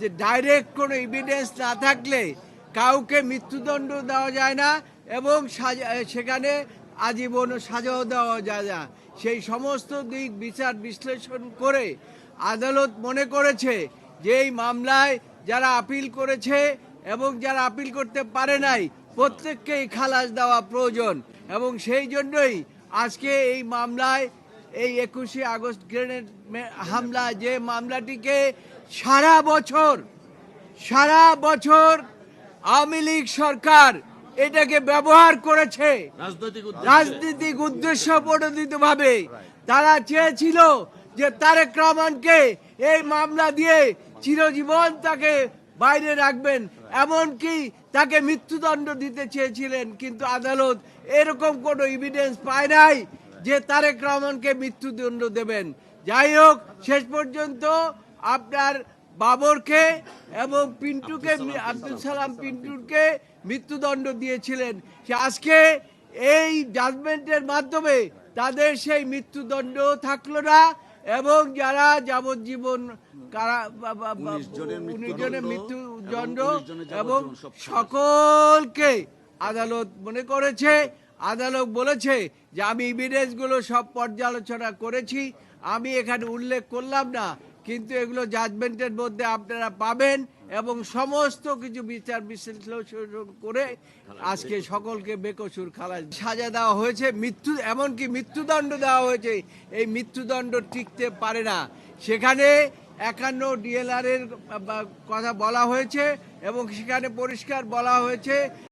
যে ডাইরেক্ট কোনো এভিডেন্স না থাকলে কাউকে মৃত্যুদণ্ড দেওয়া যায় না এবং সেখানে আজীবন সাজাও দেওয়া যায় না। সেই সমস্ত দিক বিচার বিশ্লেষণ করে আদালত মনে করেছে যে এই মামলায় যারা আপিল করেছে এবং যারা আপিল করতে পারে নাই, প্রত্যেককেই খালাস দেওয়া প্রয়োজন এবং সেই জন্যই আজকে এই মামলায় এই একুশে আগস্ট গ্রেনেড হামলা যে মামলাটিকে সারা বছর সারা বছর আওয়ামী লীগ সরকার এটাকে ব্যবহার করেছে। রাজনৈতিক রাজনৈতিক উদ্দেশ্য প্রণোদিত ভাবে তারা চেয়েছিল যে তারেক রহমানকে এই মামলা দিয়ে চিরজীবন তাকে বাইরে রাখবেন এমনকি তাকে মৃত্যুদণ্ড দিতে চেয়েছিলেন কিন্তু আদালত এরকম কোনো এভিডেন্স পায় নাই। যে তারেক রহমানকে মৃত্যুদণ্ড দেবেন যাই হোক শেষ পর্যন্ত আপনার বাবরকে এবং পিন্টুকে আব্দুল সালাম পিন্টুকে মৃত্যুদণ্ড দিয়েছিলেন সে আজকে এই জাজমেন্টের মাধ্যমে তাদের সেই মৃত্যুদণ্ড থাকল না এবং যারা যাবজ্জীবন কারা বা- বা- বা- 19 জনের উনিশ জনের মৃত্যুদণ্ড এবং 19 জনের এবং যাবজ্জীবন সব খালাস। সকলকে আদালত মনে করেছে আদালত বলেছে যে আমি এভিডেন্সগুলো সব পর্যালোচনা করেছি, আমি এখানে উল্লেখ করলাম না, কিন্তু এগুলো জাজমেন্টের মধ্যে আপনারা পাবেন এবং সমস্ত কিছু বিচার বিশ্লেষণ করে আজকে সকলকে বেকসুর খালাস সাজা দেওয়া হয়েছে। মৃত্যু, এমনকি মৃত্যুদণ্ড দেওয়া হয়েছে, এই মৃত্যুদণ্ড টিকতে পারে না। সেখানে একান্ন ডিএলআর এর কথা বলা হয়েছে এবং সেখানে পরিষ্কার বলা হয়েছে।